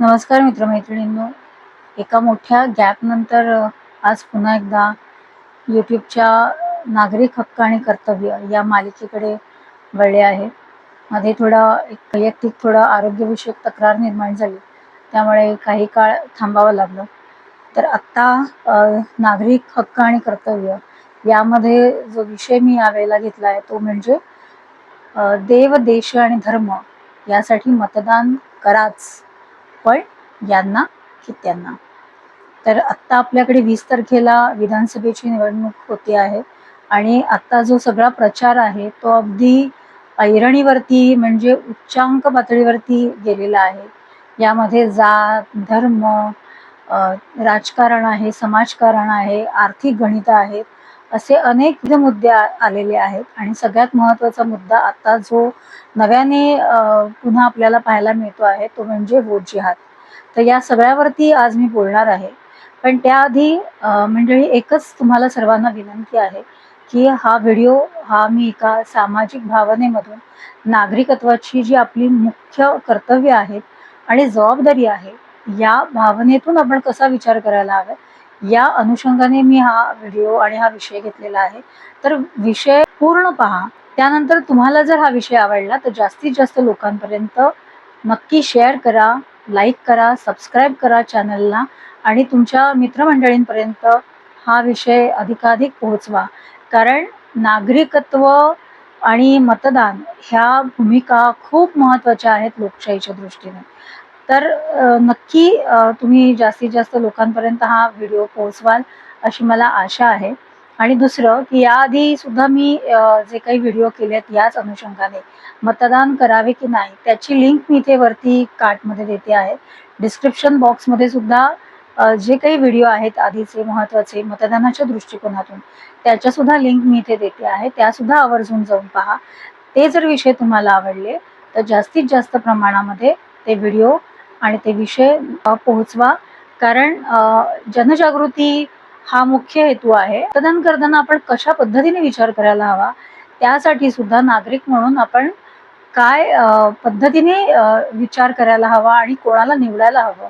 नमस्कार मित्रमैत्रिणींनो. एका मोठ्या गॅपनंतर आज पुन्हा एकदा यूट्यूबच्या नागरिक हक्क आणि कर्तव्य या मालिकेकडे वळले आहे. मध्ये थोडा एक वैयक्तिक थोडा आरोग्यविषयक तक्रार निर्माण झाली. त्यामुळे काही काळ थांबावं लागलं. तर आत्ता नागरिक हक्क आणि कर्तव्य यामध्ये जो विषय मी यावेळेला घेतला आहे तो म्हणजे देव देश आणि धर्म यासाठी मतदान कराच. पण यांना की त्यांना. तर आत्ता आपल्याकडे वीस तारखेला विधानसभेची निवडणूक होते आहे आणि आत्ता जो सगळा प्रचार आहे तो अगदी ऐरणीवरती म्हणजे उच्चांक पातळीवरती गेलेला आहे. यामध्ये जात धर्म राजकारण आहे समाजकारण आहे आर्थिक गणितं आहेत असे अनेक मुद्दे आलेले आहेत. आणि सगळ्यात महत्त्वाचा मुद्दा आता जो नव्याने पुन्हा आपल्याला पाहायला मिळतो आहे तो म्हणजे वोट जिहाद. तर या सगळ्यावरती आज मी बोलणार आहे. पण त्याआधी मंडळी एकच तुम्हाला सर्वांना विनंती आहे की हा व्हिडिओ हा मी एका सामाजिक भावनेमधून नागरिकत्वाची जी आपली मुख्य कर्तव्य आहेत आणि जबाबदारी आहे या भावनेतून आपण कसा विचार करायला हवा? या अनुषंगाने मी हा व्हिडिओ आणि हा विषय घेतलेला आहे. तर विषय पूर्ण पहा. त्यानंतर तुम्हाला जर हा विषय आवडला तर जास्तीत जास्त लोकांपर्यंत नक्की शेअर करा लाईक करा सबस्क्राईब करा चॅनलला आणि तुमच्या मित्रमंडळींपर्यंत हा विषय अधिकाधिक पोहोचवा. कारण नागरिकत्व आणि मतदान ह्या भूमिका खूप महत्त्वाच्या आहेत लोकशाहीच्या दृष्टीने. तर नक्की तुम्ही जास्तीत जास्त लोकांपर्यंत हा व्हिडिओ पोहोचवाल अशी मला आशा आहे. आणि दुसरं की याआधी सुद्धा मी जे काही व्हिडिओ केले आहेत याच अनुषंगाने मतदान करावे की नाही त्याची लिंक मी इथे वरती कार्टमध्ये देते आहे. डिस्क्रिप्शन बॉक्समध्ये सुद्धा जे काही व्हिडिओ आहेत आधीचे महत्त्वाचे मतदानाच्या दृष्टिकोनातून त्याच्यासुद्धा लिंक मी इथे देते आहे. त्यासुद्धा आवर्जून जाऊन पहा. ते जर विषय तुम्हाला आवडले तर जास्तीत जास्त प्रमाणामध्ये ते व्हिडिओ आणि ते विषय पोहोचवा. कारण जनजागृती हा मुख्य हेतू आहे. मतदान करताना आपण कशा पद्धतीने विचार करायला हवा त्यासाठी सुद्धा नागरिक म्हणून आपण काय पद्धतीने विचार करायला हवा आणि कोणाला निवडायला हवं.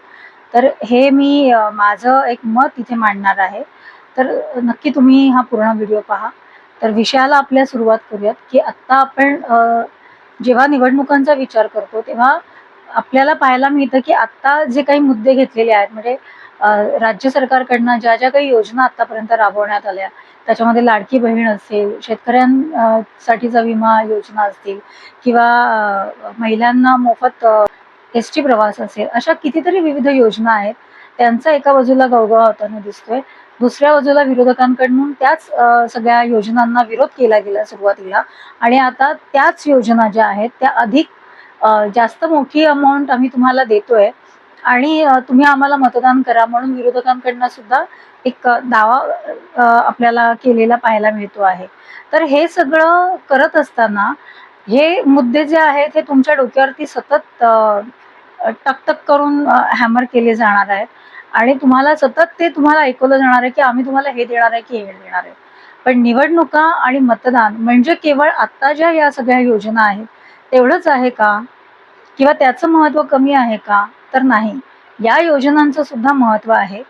तर हे मी माझं एक मत इथे मांडणार आहे. तर नक्की तुम्ही हा पूर्ण व्हिडिओ पहा. तर विषयाला आपल्या सुरुवात करूयात की आत्ता आपण जेव्हा निवडणुकांचा विचार करतो तेव्हा आपल्याला पाहायला मिळतं की आत्ता जे काही मुद्दे घेतलेले आहेत म्हणजे राज्य सरकारकडनं ज्या ज्या काही योजना आतापर्यंत राबवण्यात आल्या त्याच्यामध्ये लाडकी बहीण असेल शेतकऱ्यांसाठीचा विमा योजना असतील किंवा महिलांना मोफत एस टी प्रवास असेल अशा कितीतरी विविध योजना आहेत. त्यांचा एका बाजूला गवगवा होताना दिसतोय दुसऱ्या बाजूला विरोधकांकडून त्याच सगळ्या योजनांना विरोध केला गेला सुरुवातीला. आणि आता त्याच योजना ज्या आहेत त्या अधिक जास्त मोठी अमाऊंट आम्ही तुम्हाला देतोय. आणि तुम्ही आम्हाला मतदान करा म्हणून विरोधकांकडनं सुद्धा एक दावा आपल्याला केलेला पाहायला मिळतो आहे. तर हे सगळं करत असताना हे मुद्दे जे आहेत हे तुमच्या डोक्यावरती सतत टकटक करून हॅमर केले जाणार आहेत. आणि तुम्हाला सतत ते तुम्हाला ऐकवलं जाणार आहे की आम्ही तुम्हाला हे देणार आहे की हे देणार आहे. पण निवडणुका आणि मतदान म्हणजे केवळ आत्ता ज्या या सगळ्या योजना आहेत तेवढंच आहे का? किंवा त्याचं महत्त्व कमी आहे का? तर नाही. या योजनांचं सुद्धा महत्त्व आहे.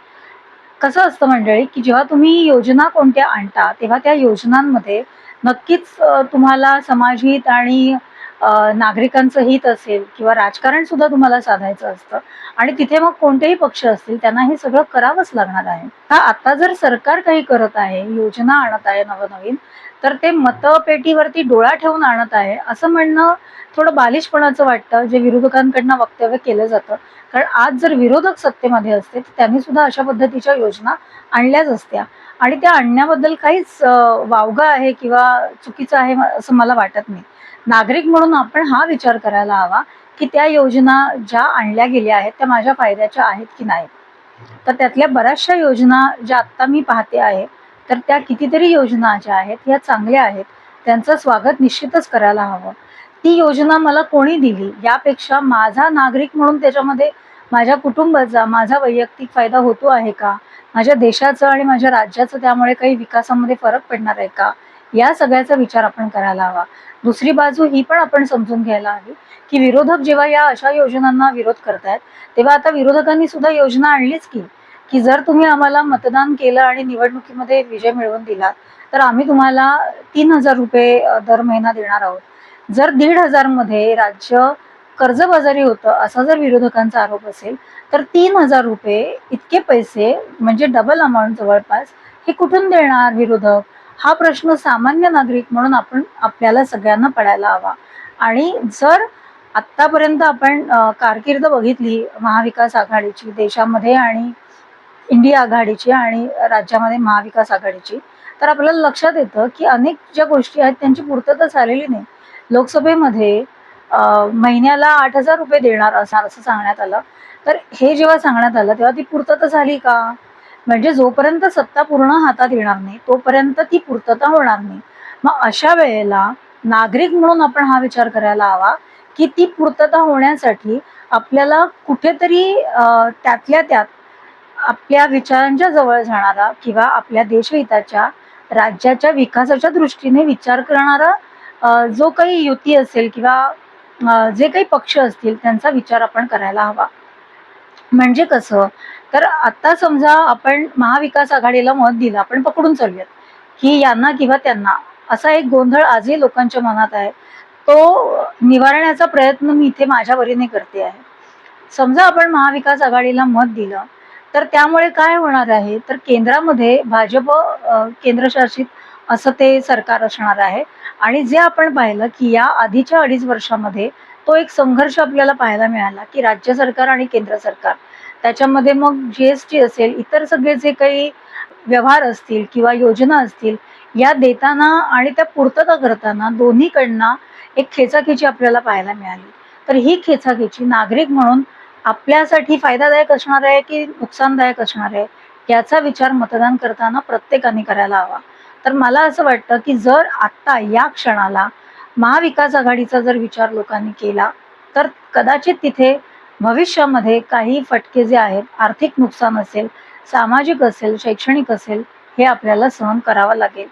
कसं असतं मंडळी की जेव्हा तुम्ही योजना कोणत्या आणता तेव्हा त्या योजनांमध्ये नक्कीच तुम्हाला समाजहित आणि नागरिकांचं हित असेल किंवा राजकारण सुद्धा तुम्हाला साधायचं असतं आणि तिथे मग कोणतेही पक्ष असतील त्यांना हे सगळं करावंच लागणार आहे. हा आता जर सरकार काही करत आहे योजना आणत आहे नवनवीन तर ते मतपेटीवरती डोळा ठेवून आणत आहे असं म्हणणं थोडं बालिशपणाचं वाटतं जे विरोधकांकडनं वक्तव्य केलं जातं. कारण आज जर विरोधक सत्तेमध्ये असते तर त्यांनी सुद्धा अशा पद्धतीच्या योजना आणल्याच असत्या. आणि त्या आणण्याबद्दल काहीच वावगं आहे किंवा चुकीचं आहे असं मला वाटत नाही. नागरिक म्हणून आपण हा विचार करायला हवा की त्या योजना ज्या आणल्या गेल्या आहेत त्या माझ्या फायद्याच्या आहेत की नाही? तर त्यातल्या बऱ्याचशा योजना ज्या आत्ता मी पाहते आहे तर त्या कितीतरी योजना ज्या आहेत ह्या चांगल्या आहेत. त्यांचं स्वागत निश्चितच करायला हवं. ती योजना मला कोणी दिली? यापेक्षा माझा नागरिक म्हणून त्याच्यामध्ये माझ्या कुटुंबाचा माझा वैयक्तिक फायदा होतो आहे का? माझ्या देशाचं आणि माझ्या राज्याचं त्यामुळे काही विकासामध्ये फरक पडणार आहे का? या सगळ्याचा विचार आपण करायला हवा. दुसरी बाजू ही पण आपण समजून घ्यायला हवी की विरोधक जेव्हा या अशा योजनांना विरोध करतायत तेव्हा आता विरोधकांनी सुद्धा योजना आणलीच की की जर तुम्ही आम्हाला मतदान केलं आणि निवडणुकीमध्ये विजय मिळवून दिलात तर आम्ही तुम्हाला तीन हजार रुपये दर महिना देणार आहोत. जर दीड हजारमध्ये राज्य कर्जबाजारी होतं असा जर विरोधकांचा आरोप असेल तर तीन हजार रुपये इतके पैसे म्हणजे डबल अमाऊंट जवळपास हे कुठून देणार विरोधक? हा प्रश्न सामान्य नागरिक म्हणून आपण आपल्याला सगळ्यांना पडायला हवा. आणि जर आत्तापर्यंत आपण कारकीर्द बघितली महाविकास आघाडीची देशामध्ये आणि इंडिया आघाडीची आणि राज्यामध्ये महाविकास आघाडीची तर आपल्याला लक्षात येतं की अनेक ज्या गोष्टी आहेत त्यांची पूर्तता झालेली नाही. लोकसभेमध्ये महिन्याला आठ हजार रुपये देणार असणार असं सांगण्यात आलं. तर हे जेव्हा सांगण्यात आलं तेव्हा ती पूर्तता झाली का? म्हणजे जोपर्यंत सत्ता पूर्ण हातात येणार नाही तोपर्यंत ती पूर्तता होणार नाही. मग अशा वेळेला नागरिक म्हणून आपण हा विचार करायला हवा की ती पूर्तता होण्यासाठी आपल्याला कुठेतरी त्यातल्या त्यात आपल्या विचारांच्या जवळ जाणारा किंवा आपल्या देशहिताच्या राज्याच्या विकासाच्या दृष्टीने विचार करणारा जो काही युती असेल किंवा जे काही पक्ष असतील त्यांचा विचार आपण करायला हवा. म्हणजे कसं तर आता समजा आपण महाविकास आघाडीला मत दिलं आपण पकडून चालूयात. की यांना किंवा त्यांना असा एक गोंधळ आजही लोकांच्या मनात आहे. तो निवारण्याचा प्रयत्न मी इथे माझ्या वरीने करते आहे. समजा आपण महाविकास आघाडीला मत दिलं तर त्यामुळे काय होणार आहे? तर केंद्रामध्ये भाजप केंद्रशासित असं ते सरकार असणार आहे. आणि जे आपण पाहिलं की या आधीच्या अडीच वर्षामध्ये तो एक संघर्ष आपल्याला पाहायला मिळाला की राज्य सरकार आणि केंद्र सरकार त्याच्यामध्ये मग जी एस टी असेल इतर सगळे जे काही व्यवहार असतील किंवा योजना असतील या देताना आणि त्या पूर्तता करताना दोन्हीकडनं एक खेचाखेची आपल्याला पाहायला मिळाली. तर ही खेचाखेची नागरिक म्हणून आपल्यासाठी फायदादायक असणार आहे की नुकसानदायक असणार आहे याचा विचार मतदान करताना प्रत्येकाने करायला हवा. तर मला असं वाटतं की जर आत्ता या क्षणाला महाविकास आघाडीचा जर विचार लोकांनी केला तर कदाचित तिथे भविष्यामध्ये काही फटके जे आहेत आर्थिक नुकसान असेल सामाजिक असेल शैक्षणिक असेल हे आपल्याला सहन करावं लागेल.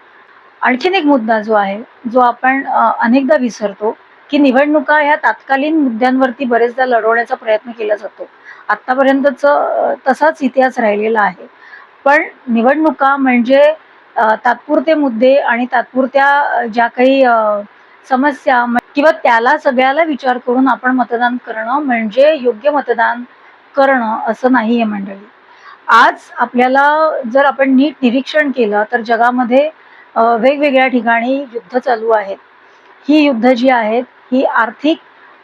आणखीन एक मुद्दा जो आहे जो आपण अनेकदा विसरतो की निवडणुका ह्या तात्कालीन मुद्द्यांवरती बरेचदा लढवण्याचा प्रयत्न केला जातो. आत्तापर्यंतच तसाच इतिहास राहिलेला आहे. पण निवडणुका म्हणजे तात्पुरते मुद्दे आणि तात्पुरत्या ज्या काही समस्या किंवा त्याला सगळ्याला विचार करून आपण मतदान करणं म्हणजे योग्य मतदान करणं असं नाहीये मंडळी. आज आपल्याला जर आपण नीट निरीक्षण केलं तर जगामध्ये वेगवेगळ्या ठिकाणी युद्ध चालू आहेत. ही युद्ध जी आहेत ही आर्थिक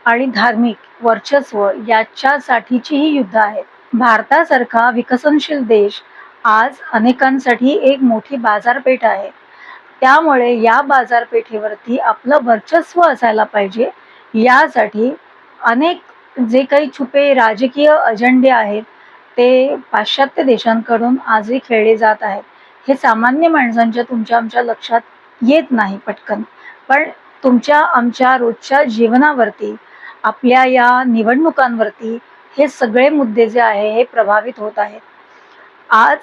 आणि धार्मिक वर्चस्व याच्यासाठीची ही युद्ध आहेत. भारतासारखा विकसनशील देश आज अनेकांसाठी एक मोठी बाजारपेठ आहे. त्यामुळे या बाजारपेठेवरती आपलं वर्चस्व असायला पाहिजे. यासाठी अनेक जे काही छुपे राजकीय अजेंडे आहेत ते पाश्चात्य देशांकडून आजही खेळले जात आहेत. हे सामान्य माणसांच्या तुमच्या आमच्या लक्षात येत नाही पटकन. पण तुमच्या आमच्या रोजच्या जीवनावरती आपल्या या निवडणुकांवरती हे सगळे मुद्दे जे आहे हे प्रभावित होत आहेत. आज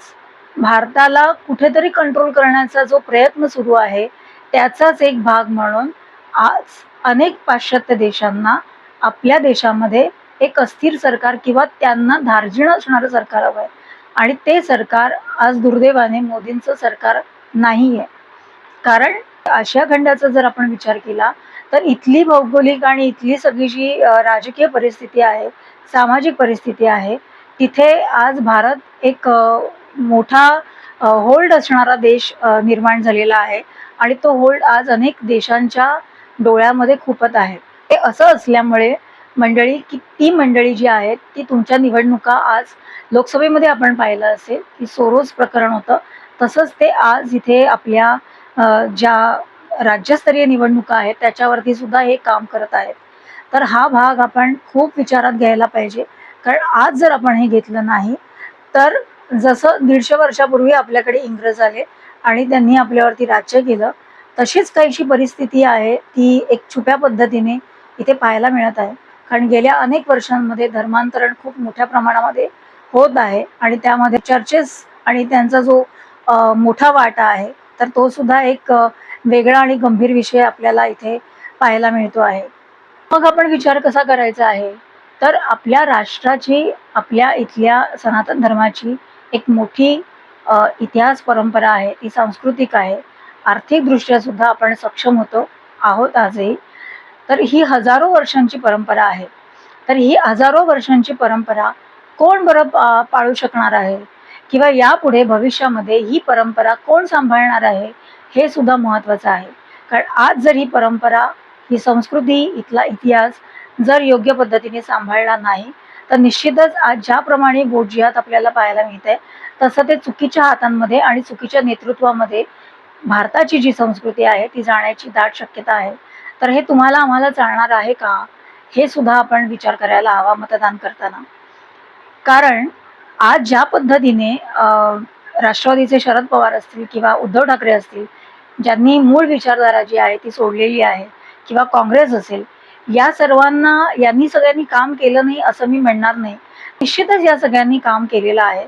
भारताला कुठेतरी कंट्रोल करण्याचा जो प्रयत्न सुरू आहे त्याचाच एक भाग म्हणून आज अनेक पाश्चात्य देशांना आपल्या देशामध्ये एक अस्थिर सरकार किंवा त्यांना धार्जिण असणारं सरकार हवं आहे आणि ते सरकार आज दुर्दैवाने मोदींचं सरकार नाही आहे कारण आशिया खंडाचा जर आपण विचार केला तर इथली भौगोलिक आणि इथली सगळी जी राजकीय परिस्थिती आहे सामाजिक परिस्थिती आहे तिथे आज भारत एक मोठा होल्ड असणारा देश निर्माण झालेला आहे. आणि तो होल्ड आज अनेक देशांच्या डोळ्यामध्ये खूपच आहे. ते असं असल्यामुळे मंडळी की ती मंडळी जी आहेत ती तुमच्या निवडणुका आज लोकसभेमध्ये आपण पाहिलं असेल की सोरोस प्रकरण होतं. तसंच ते आज इथे आपल्या ज्या राज्यस्तरीय निवडणुका आहेत त्याच्यावरती सुद्धा हे काम करत आहेत. तर हा भाग आपण खूप विचारात घ्यायला पाहिजे. कारण आज जर आपण हे घेतलं नाही तर जसं दीडशे वर्षापूर्वी आपल्याकडे इंग्रज आले आणि त्यांनी आपल्यावरती राज्य केलं तशीच काहीशी परिस्थिती आहे ती एक छुप्या पद्धतीने इथे पाहायला मिळत आहे. कारण गेल्या अनेक वर्षांमध्ये धर्मांतरण खूप मोठ्या प्रमाणामध्ये होत आहे आणि त्यामध्ये चर्चेस आणि त्यांचा जो मोठा वाटा आहे तर तो सुद्धा एक वेगळा आणि गंभीर विषय आपल्याला इथे पाहायला मिळतो आहे. मग आपण विचार कसा करायचा आहे? तर आपल्या राष्ट्राची आपल्या इथल्या सनातन धर्माची एक मोठी इतिहास परंपरा आहे ती सांस्कृतिक आहे. आर्थिकदृष्ट्या सुद्धा आपण सक्षम होतो आहोत आजही. तर ही हजारो वर्षांची परंपरा आहे. तर ही हजारो वर्षांची परंपरा कोण बरं पाळू शकणार आहे? किंवा यापुढे भविष्यामध्ये ही परंपरा कोण सांभाळणार आहे? हे सुद्धा महत्त्वाचं आहे. कारण आज जर ही परंपरा ही संस्कृती इथला इतिहास जर योग्य पद्धतीने सांभाळला नाही तर निश्चितच आज ज्याप्रमाणे बोटजिहात आपल्याला पाहायला मिळते तसं ते चुकीच्या हातांमध्ये आणि चुकीच्या नेतृत्वामध्ये भारताची जी संस्कृती आहे ती जाण्याची दाट शक्यता आहे. तर हे तुम्हाला आम्हाला चालणार आहे का? हे सुद्धा आपण विचार करायला हवा मतदान करताना. कारण आज ज्या पद्धतीने राष्ट्रवादीचे शरद पवार असतील किंवा उद्धव ठाकरे असतील ज्यांनी मूळ विचारधारा जी आहे ती सोडलेली आहे किंवा काँग्रेस असेल या सर्वांना यांनी सगळ्यांनी काम केलं नाही असं मी म्हणणार नाही. निश्चितच या सगळ्यांनी काम केलेलं आहे.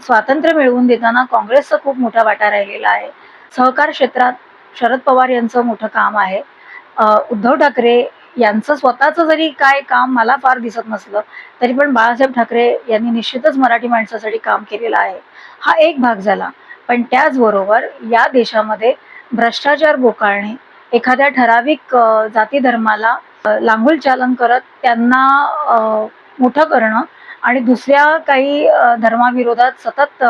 स्वातंत्र्य मिळवून देताना काँग्रेसचा खूप मोठा वाटा राहिलेला आहे. सहकार क्षेत्रात शरद पवार यांचं मोठं काम आहे. उद्धव ठाकरे यांचं स्वतःचं जरी काय काम मला फार दिसत नसलं तरी पण बाळासाहेब ठाकरे यांनी निश्चितच मराठी माणसासाठी काम केलेलं आहे. हा एक भाग झाला. पण त्याचबरोबर या देशामध्ये भ्रष्टाचार बोकाळणे एखाद्या ठराविक जाती धर्माला अ, लांगुल चालन करत त्यांना मोठं करणं आणि दुसऱ्या काही धर्माविरोधात सतत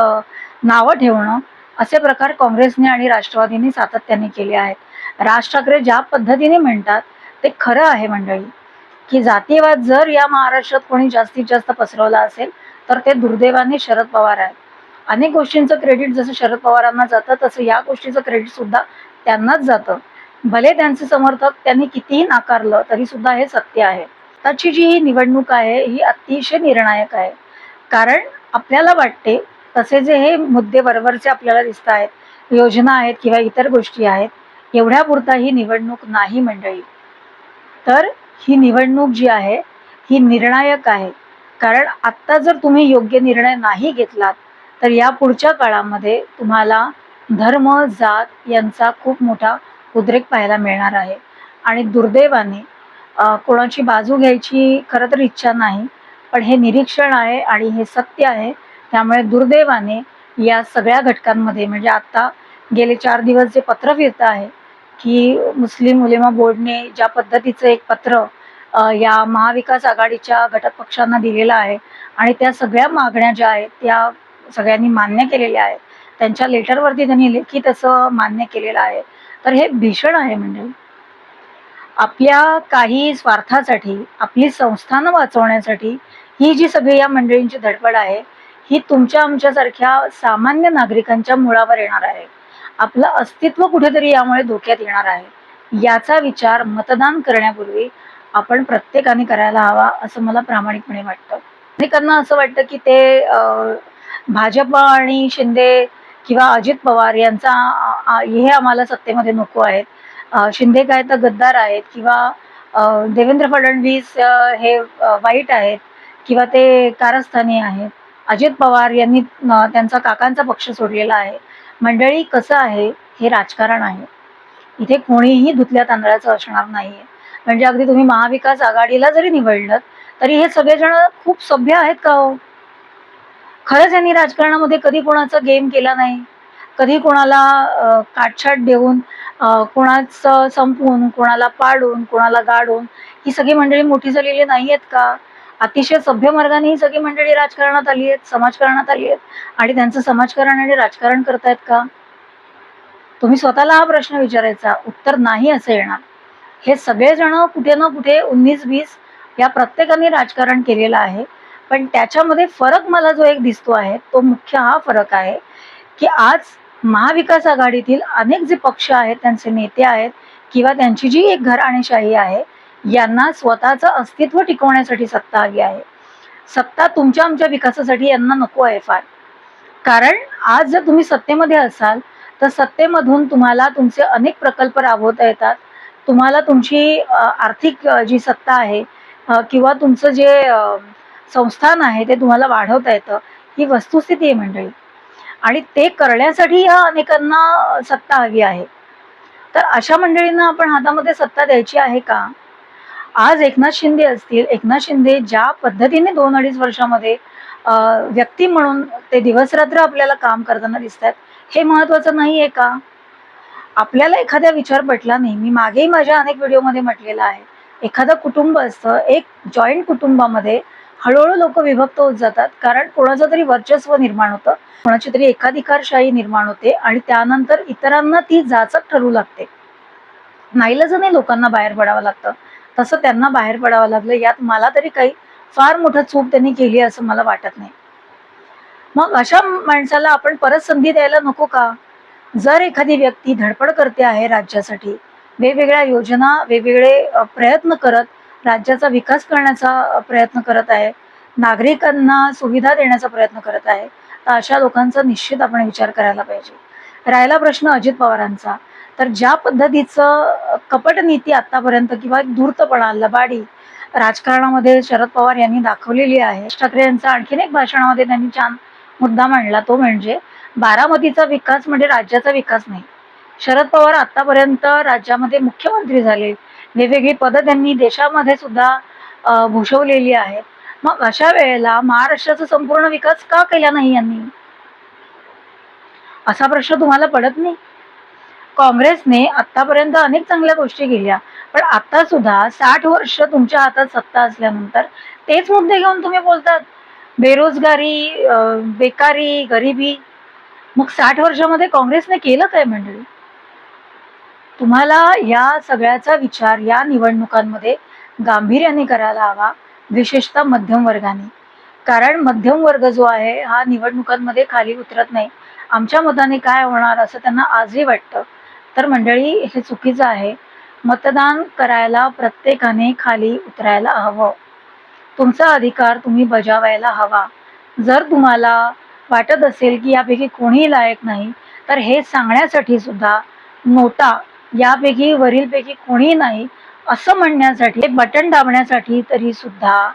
नावं ठेवणं असे प्रकार काँग्रेसने आणि राष्ट्रवादीने सातत्याने केले आहेत. राज ठाकरे ज्या पद्धतीने म्हणतात ते खरं आहे मंडळी. की जातीवाद जर या महाराष्ट्रात कोणी जास्तीत जास्त पसरवला असेल तर ते दुर्दैवाने शरद पवार आहेत. अनेक गोष्टींचं क्रेडिट जसं शरद पवारांना जातं तसं या गोष्टीचं क्रेडिट सुद्धा त्यांनाच जातं. भले त्यांचे समर्थक त्यांनी कितीही नाकारलं तरी सुद्धा हे सत्य आहे. आताची जी ही निवडणूक आहे ही अतिशय निर्णायक आहे. कारण आपल्याला वाटते तसे जे हे मुद्दे वरवरचे आपल्याला दिसत आहेत योजना आहेत किंवा इतर गोष्टी आहेत एवढ्यापुरता ही निवडणूक नाही मंडळी. तर ही निवडणूक जी आहे ही निर्णायक आहे. कारण आत्ता जर तुम्ही योग्य निर्णय नाही घेतलात तर या पुढच्या काळामध्ये तुम्हाला धर्म जात यांचा खूप मोठा उद्रेक पाहायला मिळणार आहे. आणि दुर्दैवाने कोणाची बाजू घ्यायची खरं तर इच्छा नाही पण हे निरीक्षण आहे आणि हे सत्य आहे. त्यामुळे दुर्दैवाने या सगळ्या घटकांमध्ये म्हणजे आत्ता गेले चार दिवस जे पत्र फिरतं आहे की मुस्लिम उलेमा बोर्डने ज्या पद्धतीचं एक पत्र या महाविकास आघाडीच्या घटक पक्षांना दिलेलं आहे आणि त्या सगळ्या मागण्या ज्या आहेत त्या सगळ्यांनी मान्य केलेल्या आहेत. त्यांच्या लेटरवरती त्यांनी लेखी तसं मान्य केलेलं आहे. तर हे भीषण आहे मंडळी आपल्या काही स्वार्थासाठी आपली संस्थानं वाचवण्यासाठी ही जी सगळी या मंडळींची धडपड आहे ही तुमच्या आमच्यासारख्या सामान्य नागरिकांच्या मुळावर येणार आहे. आपलं अस्तित्व कुठेतरी यामुळे धोक्यात येणार आहे. याचा विचार मतदान करण्यापूर्वी आपण प्रत्येकाने करायला हवा असं मला प्रामाणिकपणे वाटतं. अनेकांना असं वाटतं की ते अं, भाजप आणि शिंदे किंवा अजित पवार यांचा हे आम्हाला सत्तेमध्ये नको आहेत. शिंदे काय तर गद्दार आहेत किंवा देवेंद्र फडणवीस हे वाईट आहेत किंवा ते कारस्थानी आहेत. अजित पवार यांनी त्यांचा काकांचा पक्ष सोडलेला आहे. मंडळी कसं आहे हे राजकारण आहे. इथे कोणीही धुतल्या तांदळाचं असणार नाहीये. म्हणजे अगदी तुम्ही महाविकास आघाडीला जरी निवडलं तरी हे सगळेजण खूप सभ्य आहेत का हो? खरंच यांनी राजकारणामध्ये कधी कोणाचा गेम केला नाही कधी कोणाला काटछाट देऊन कोणाचं संपवून कोणाला पाडून कोणाला गाडून ही सगळी मंडळी मोठी झालेली नाही आहेत का? अतिशय सभ्य मार्गाने ही सगळी मंडळी राजकारणात आली आहेत समाजकारणात आली आहेत. आणि त्यांचं समाजकारण आणि राजकारण करतायत का? तुम्ही स्वतःला हा प्रश्न विचारायचा उत्तर नाही असं येणार. हे सगळेजण कुठे ना कुठे उन्नीस वीस या प्रत्येकाने राजकारण केलेलं आहे. पण त्याच्यामध्ये फरक मला जो एक दिसतो आहे तो मुख्य हा फरक आहे की आज महाविकास आघाडीतील अनेक जे पक्ष आहेत त्यांचे नेते आहेत किंवा त्यांची जी एक घराणेशाही आहे यांना स्वतःचं अस्तित्व टिकवण्यासाठी सत्ता हवी आहे. सत्ता तुमच्या आमच्या विकासासाठी यांना नको आहे फार. कारण आज जर तुम्ही सत्तेमध्ये असाल तर सत्तेमधून तुम्हाला तुमचे अनेक प्रकल्प राबवता येतात. तुम्हाला तुमची आर्थिक जी सत्ता आहे किंवा तुमचं जे संस्थान आहे ते तुम्हाला वाढवता येतं. ही वस्तुस्थिती आहे मंडळी. आणि ते करण्यासाठी ह्या अनेकांना सत्ता हवी आहे. तर अशा मंडळींना आपण हातामध्ये सत्ता द्यायची आहे का? आज एकनाथ शिंदे असतील एकनाथ शिंदे ज्या पद्धतीने दोन अडीच वर्षामध्ये व्यक्ती म्हणून ते दिवसरात्र आपल्याला काम करताना दिसत आहेत हे महत्वाचं नाही आहे का? आपल्याला एखादा विचार पटला नाही. मी मागेही माझ्या अनेक व्हिडिओमध्ये म्हटलेलं आहे. एखादं कुटुंब असतं एक जॉईंट कुटुंबामध्ये हळूहळू लोक विभक्त होत जातात. कारण कोणाचं तरी वर्चस्व निर्माण होतं. कोणाची तरी एकाधिकारशाही निर्माण होते आणि त्यानंतर इतरांना ती जाचक ठरू लागते. नाईलाजाने लोकांना बाहेर पडावं लागतं. तसं त्यांना बाहेर पडावं लागलं यात मला तरी काही फार मोठं चूक त्यांनी केली असं मला वाटत नाही. मग अशा माणसाला आपण परत संधी द्यायला नको का? जर एखादी व्यक्ती धडपड करते आहे राज्यासाठी वेगवेगळ्या योजना वेगवेगळे प्रयत्न करत राज्याचा विकास करण्याचा प्रयत्न करत आहे. नागरिकांना सुविधा देण्याचा प्रयत्न करत आहे. तर अशा लोकांचा निश्चित आपण विचार करायला पाहिजे. राहिला प्रश्न अजित पवारांचा. तर ज्या पद्धतीचं कपटनीती कपट नीती आतापर्यंत किंवा एक धूर्तपणा लबाडी राजकारणामध्ये शरद पवार यांनी दाखवलेली आहे. ठाकरे यांचा आणखीन एक भाषणामध्ये त्यांनी छान मुद्दा मांडला तो म्हणजे बारामतीचा विकास म्हणजे राज्याचा विकास नाही. शरद पवार आतापर्यंत राज्यामध्ये मुख्यमंत्री झाले. वेगवेगळी पदं त्यांनी देशामध्ये सुद्धा भूषवलेली आहेत. मग अशा वेळेला महाराष्ट्राचा संपूर्ण विकास का केला नाही यांनी? असा प्रश्न तुम्हाला पडत नाही? काँग्रेसने आतापर्यंत अनेक चांगल्या गोष्टी केल्या पण आता सुद्धा साठ वर्ष तुमच्या हातात सत्ता असल्यानंतर तेच मुद्दे घेऊन तुम्ही बोलतात. बेरोजगारी बेकारी गरिबी. मग साठ वर्षामध्ये काँग्रेसने केलं काय मंडळी? तुम्हाला या सगळ्याचा विचार या निवडणुकांमध्ये गांभीर्याने करायला हवा विशेषतः मध्यम वर्गाने. कारण मध्यम वर्ग जो आहे हा निवडणुकांमध्ये खाली उतरत नाही. आमच्या मताने काय होणार असं त्यांना आजही वाटतं. तर मंडळी हे चुकीचं आहे. मतदान करायला प्रत्येकाने खाली उतरायला हवं. तुमचा अधिकार तुम्ही बजावायला हवा. जर तुम्हाला वाटत असेल की यापैकी कोणीही लायक नाही तर हे सांगण्यासाठी सुद्धा नोटा यापैकी वरीलपैकी कोणीही नाही असं म्हणण्यासाठी बटन दाबण्यासाठी तरी सुद्धा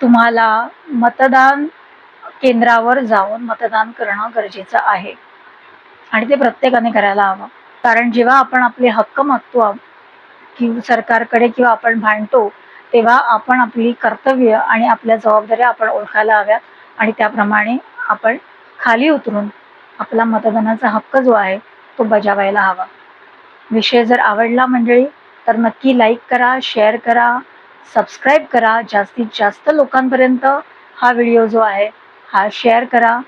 तुम्हाला मतदान केंद्रावर जाऊन मतदान करणं गरजेचं आहे. आणि ते प्रत्येकाने करायला हवं. कारण जेव्हा आपण आपले हक्क मागतो की सरकारकडे किंवा आपण भांडतो तेव्हा आपण आपली कर्तव्य आणि आपल्या जबाबदाऱ्या आपण ओळखायला हव्यात आणि त्याप्रमाणे आपण खाली उतरून आपला मतदानाचा हक्क जो आहे तो बजावायला हवा. विषय जर आवडला मंडळी तर नक्की लाईक करा शेअर करा सबस्क्राईब करा. जास्तीत जास्त लोकांपर्यंत हा व्हिडिओ जो आहे हा शेअर करा.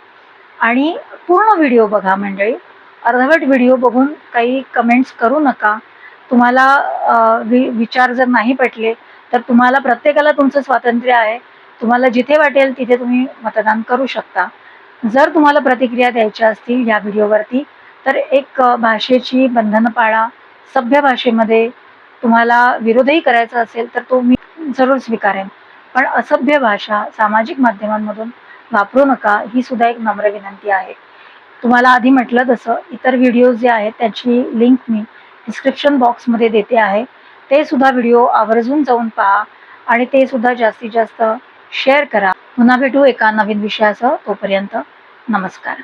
आणि पूर्ण व्हिडिओ बघा मंडळी. अर्धवट व्हिडिओ बघून काही कमेंट्स करू नका. तुम्हाला वि विचार जर नाही पटले तर तुम्हाला प्रत्येकाला तुमचं स्वातंत्र्य आहे. तुम्हाला जिथे वाटेल तिथे तुम्ही मतदान करू शकता. जर तुम्हाला प्रतिक्रिया द्यायच्या असतील या व्हिडिओवरती तर एक भाषेची बंधनं पाळा सभ्य भाषेमध्ये तुम्हाला विरोधही करायचा असेल तर तो मी जरूर स्वीकारेन. पण असभ्य भाषा सामाजिक माध्यमांमधून वापरू नका ही सुद्धा एक नम्र विनंती आहे. तुम्हाला आधी म्हटलं तसं इतर व्हिडिओज जे आहेत त्याची लिंक मी डिस्क्रिप्शन बॉक्समध्ये देते आहे. ते सुद्धा व्हिडिओ आवर्जून जाऊन पहा आणि ते सुद्धा जास्तीत जास्त शेअर करा. पुन्हा भेटू एका नवीन विषयासह तोपर्यंत नमस्कार.